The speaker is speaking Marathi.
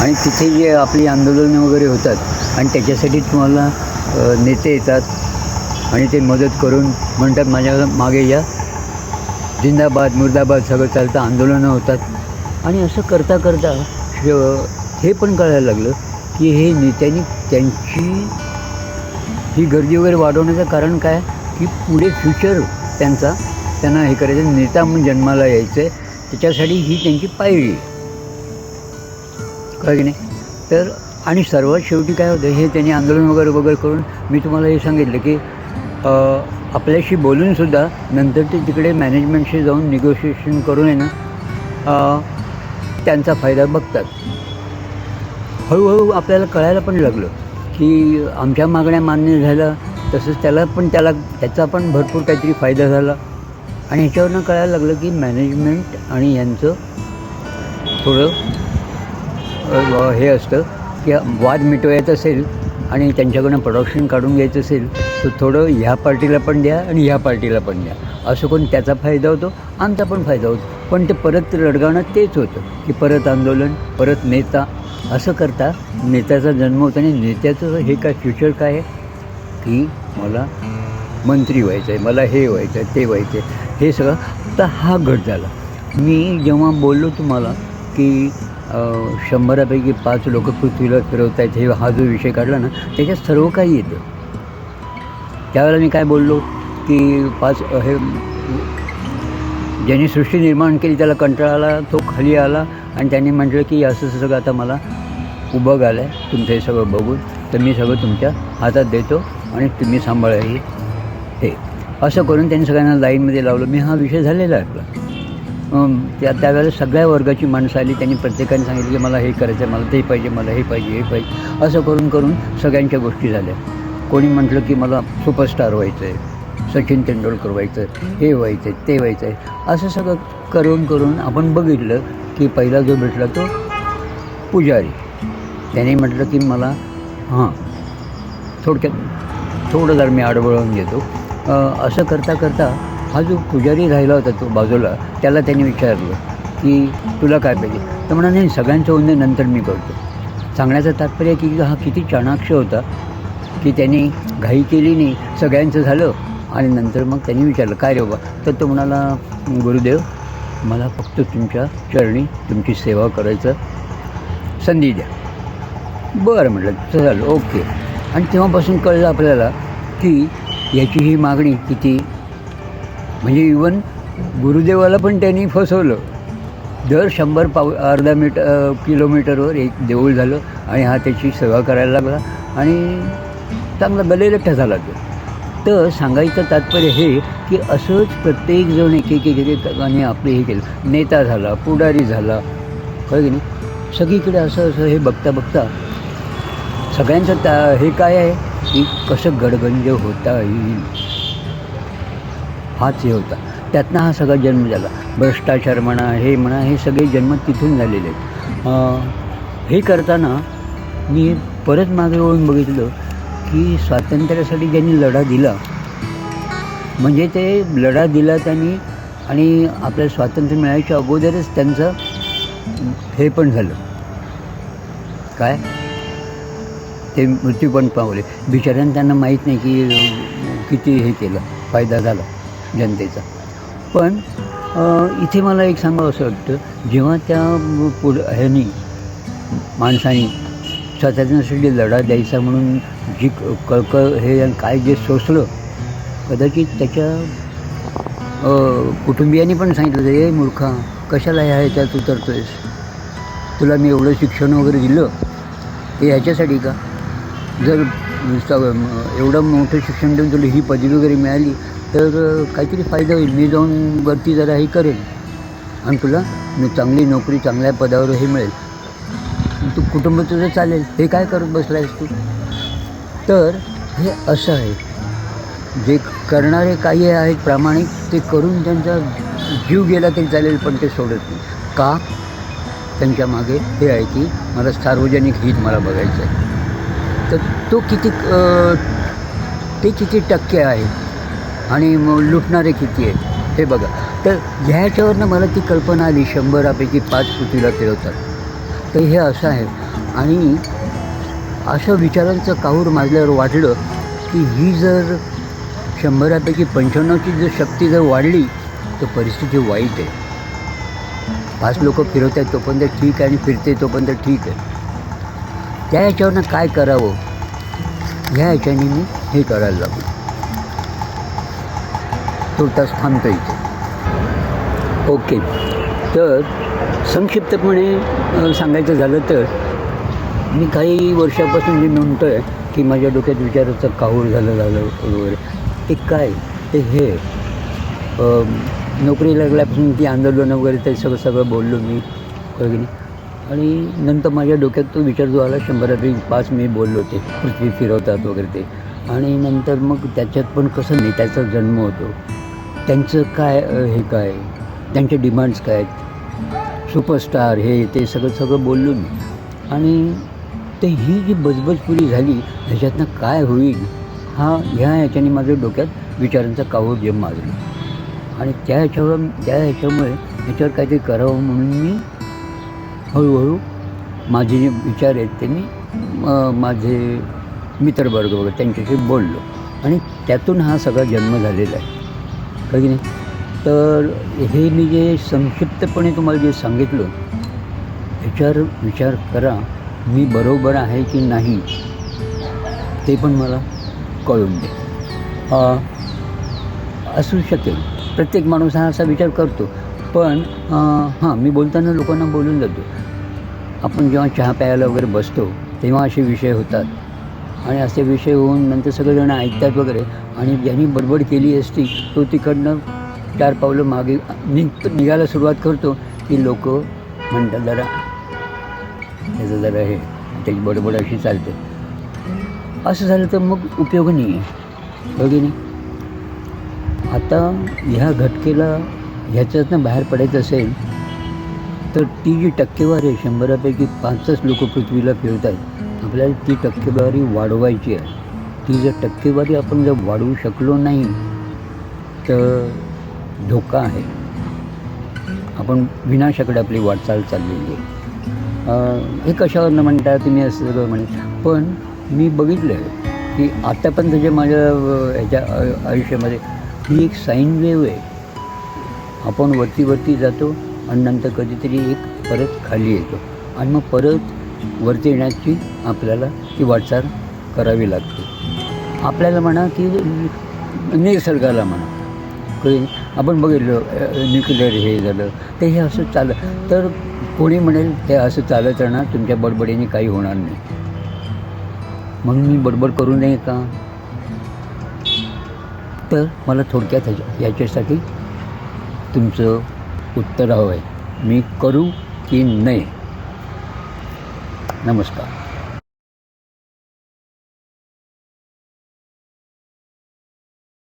आणि तिथे जे आपली आंदोलनं वगैरे होतात आणि त्याच्यासाठी तुम्हाला नेते येतात आणि ते मदत करून म्हणतात माझ्या मागे या. जिंदाबाद मुर्दाबाद सगळं चालतं आंदोलनं होतात. आणि असं करता करता श- हे पण कळायला लागलं की हे नेत्यांनी त्यांची ही गर्दी वगैरे वाढवण्याचं कारण काय? की पुढे फ्युचर त्यांचा त्यांना हे करायचं नेता म्हणून जन्माला यायचं आहे त्याच्यासाठी ही त्यांची पायरी आहे. कळ की नाही तर आणि सर्वात शेवटी काय होतं हे त्यांनी आंदोलन वगैरे वगैरे करून मी तुम्हाला हे सांगितलं की आपल्याशी बोलूनसुद्धा नंतर ते तिकडे मॅनेजमेंटशी जाऊन निगोशिएशन करून आहे ना त्यांचा फायदा बघतात. हळूहळू आपल्याला कळायला पण लागलं की आमच्या मागण्या मान्य झाल्या तसंच त्याला पण त्याला त्याचा पण भरपूर काहीतरी फायदा झाला. आणि ह्याच्यावरनं कळायला लागलं की मॅनेजमेंट आणि यांचं थोडं हे असतं की वाद मिटवायचं असेल आणि त्यांच्याकडनं प्रोडक्शन काढून घ्यायचं असेल तर थोडं ह्या पार्टीला पण द्या आणि ह्या पार्टीला पण द्या. असं कोण त्याचा फायदा होतो? आमचा पण फायदा होतो. पण ते परत रडगाणं तेच होतं की परत आंदोलन परत नेता. असं करता नेत्याचा जन्म होता आणि नेत्याचं हे काय फ्युचर काय आहे? की मला मंत्री व्हायचं आहे मला हे व्हायचं आहे ते व्हायचं आहे हे सगळं. तर हा घट झाला. मी जेव्हा बोललो तुम्हाला की शंभरापैकी पाच लोक पृथ्वीला फिरवत आहेत हे हा जो विषय काढला ना त्याच्यात सर्व काही येतं. त्यावेळेला मी काय बोललो की पाच हे ज्यांनी सृष्टी निर्माण केली त्याला कंटाळा आला तो खाली आला आणि त्यांनी म्हटलं की असं सगळं आता मला उभं आलं आहे तुमचं हे सगळं बघून तर मी सगळं तुमच्या हातात देतो आणि तुम्ही सांभाळा हे. असं करून त्यांनी सगळ्यांना लाईनमध्ये लावलं. मी हा विषय झालेला आहे आपला. त्या त्यावेळेला सगळ्या वर्गाची माणसं आली त्यांनी प्रत्येकाने सांगितलं की मला हे करायचं आहे मला ते पाहिजे मला हे पाहिजे हे पाहिजे. असं करून करून सगळ्यांच्या गोष्टी झाल्या. कोणी म्हटलं की मला सुपरस्टार व्हायचं आहे सचिन तेंडुलकर व्हायचं आहे हे व्हायचं आहे ते व्हायचं आहे असं सगळं करून करून आपण बघितलं की पहिला जो भेटला तो पुजारी. त्याने म्हटलं की मला हां थोडक्यात थोडं जर मी आडवळून घेतो. असं करता करता हा जो पुजारी राहिला होता तो बाजूला त्याला त्यांनी विचारलं की तुला काय पाहिजे? तर म्हणा नाही सगळ्यांचं उन्हे नंतर मी करतो. सांगण्याचं तात्पर्य की हा किती चाणाक्ष होता की त्यांनी घाई केली नाही सगळ्यांचं झालं आणि नंतर मग त्यांनी विचारलं काय रे बाबा? तर तो म्हणाला गुरुदेव मला फक्त तुमच्या चरणी तुमची सेवा करायचं संधी द्या. बरं म्हटलं तसं झालं ओके. आणि तेव्हापासून कळलं आपल्याला की याची ही मागणी किती म्हणजे इवन गुरुदेवाला पण त्यांनी फसवलं. दर शंभर पाव अर्धा मीटर किलोमीटरवर एक देऊळ झालं आणि हा त्याची सेवा करायला लागला आणि चांगला गलेलठ्ठा झाला तो. तर सांगायचं तात्पर्य हे की असंच प्रत्येकजण एक एक एक आणि आपले हे केलं. नेता झाला पुढारी झाला कळ की नाही? सगळीकडे असं असं हे बघता बघता सगळ्यांचं त्या हे काय आहे? की कसं गडगंज होता येईल. हाच हे होता. त्यातनं हा सगळा जन्म झाला. भ्रष्टाचार म्हणा हे म्हणा हे सगळे जन्म तिथून झालेले आहेत. हे करताना मी परत मागे वळून बघितलं की स्वातंत्र्यासाठी ज्यांनी लढा दिला म्हणजे ते लढा दिला त्यांनी आणि आपल्या स्वातंत्र्य मिळायच्या अगोदरच त्यांचं हे पण झालं. काय? ते मृत्यू पण पावले. बिचाऱ्यांना त्यांना माहीत नाही की किती हे केलं फायदा झाला. जनतेचा. पण इथे मला एक सांगावं असं वाटतं जेव्हा त्या पुढ ह्यानी माणसानी स्वातंत्र्यासाठी लढा द्यायचा म्हणून जी कळकळ हे काय जे सोसलं कदाचित त्याच्या कुटुंबियांनी पण सांगितलं ए मूर्खा कशाला ह्या ह्याच्यात उतरतोयस? तुला मी एवढं शिक्षण वगैरे दिलं ते ह्याच्यासाठी का? जर एवढं मोठं शिक्षण देऊन तुला ही पदवी वगैरे मिळाली तर काहीतरी फायदा होईल. मी जाऊन वरती जरा हे करेन. आणि तुला मी चांगली नोकरी चांगल्या पदावर हे मिळेल. तू कुटुंब तुझं चालेल हे काय करत बसला आहेस तू? तर हे असं आहे. जे करणारे काही आहेत प्रामाणिक ते करून त्यांचा जीव गेला तरी चालेल पण ते सोडत नाही. का? त्यांच्या मागे हे आहे की मला सार्वजनिक हित मला बघायचं आहे. तर तो किती ते किती टक्के आहे? आणि मग लुटणारे किती आहेत हे बघा. तर ह्याच्यावरनं मला ती कल्पना आली शंभरापैकी पाच पृथ्वीला फिरवतात. तर हे असं आहे. आणि अशा विचारांचं काहूर माझल्यावर वाटलं की ही जर शंभरापैकी पंच्याण्णवची जर शक्ती जर वाढली तर परिस्थिती वाईट आहे. पाच लोक फिरवत आहेत तोपर्यंत ठीक आहे आणि फिरते तोपर्यंत ठीक आहे. त्या ह्याच्यावरनं काय करावं? ह्या ह्याच्याने मी हे करायला लागलो. तुर्तास थांबतो येईल ओके. तर संक्षिप्तपणे सांगायचं झालं तर मी काही वर्षापासून जे म्हणतो आहे की माझ्या डोक्यात विचाराचं काहूर झालं झालं वगैरे. ते काय? ते हे नोकरी लागल्यापासून ती आंदोलनं वगैरे ते सगळं सगळं बोललो मी. वगैरे आणि नंतर माझ्या डोक्यात तो विचार जो आला शंभरापैकी पाच मी बोललो ते पृथ्वी फिरवतात वगैरे ते. आणि नंतर मग त्याच्यात पण कसं नेत्याचा जन्म होतो. त्यांचं काय हे काय? त्यांचे डिमांड्स काय आहेत? सुपरस्टार हे ते सगळं सगळं बोललो मी. आणि ते ही जी बजबज पुरी झाली ह्याच्यातनं काय होईल? हा ह्या ह्याच्याने माझ्या डोक्यात विचारांचा काहूर जेम माजला. आणि त्या ह्याच्यावर त्या ह्याच्यामुळे ह्याच्यावर काहीतरी करावं म्हणून मी हळूहळू माझे जे विचार आहेत ते मी माझे मित्रवर्ग वगैरे त्यांच्याशी बोललो. आणि त्यातून हा सगळा जन्म झालेला आहे. की नाही? तर हे मी जे संक्षिप्तपणे तुम्हाला जे सांगितलं ह्याच्यावर विचार करा मी बरोबर आहे की नाही ते पण मला कळून दे. असू शकेल. प्रत्येक माणूस हा असा विचार करतो पण हां मी बोलताना लोकांना बोलून जातो. आपण जेव्हा चहा प्यायला वगैरे बसतो तेव्हा असे विषय होतात. आणि असे विषय होऊन नंतर सगळेजण ऐकतात वगैरे. आणि ज्यांनी बडबड केली असती तो तिकडनं चार पावलं मागे निघ निघायला सुरुवात करतो. की लोक म्हणतात जरा त्याचं जरा हे त्याची बडबड अशी चालते. असं झालं तर मग उपयोग नाही आहे बघी हो नाही? आता ह्या घटकेला ह्याच्यातनं बाहेर पडायचं असेल तर ती जी टक्केवारी आहे शंभरापैकी पाचच लोक पृथ्वीला फिरतात आपल्याला ती टक्केवारी वाढवायची आहे. ती जर टक्केवारी आपण जर वाढवू शकलो नाही तर धोका आहे. आपण विनाशाकडे आपली वाटचाल चाललेली आहे. हे कशावरनं म्हणता तुम्ही असं सगळं म्हणे? पण मी बघितलं आहे की आतापर्यंत जे माझ्या ह्याच्या आयुष्यामध्ये ही एक साईन वेव आहे. आपण वरती वरती जातो आणि नंतर कधीतरी एक परत खाली येतो. आणि मग परत वरती येण्याची आपल्याला ती वाटचाल करावी लागते. आपल्याला म्हणा की निसर्गाला म्हणा. काही आपण बघितलं न्यूक्लिअर हे झालं ते हे असं चाललं तर कोणी म्हणेल हे असं चालत राहणार तुमच्या बडबडीने काही होणार नाही. म्हणून मी बडबड करू नये का? तर मला थोडक्यात ह्याच्या याच्यासाठी तुमचं उत्तर हवं आहे मी करू की नाही? नमस्कार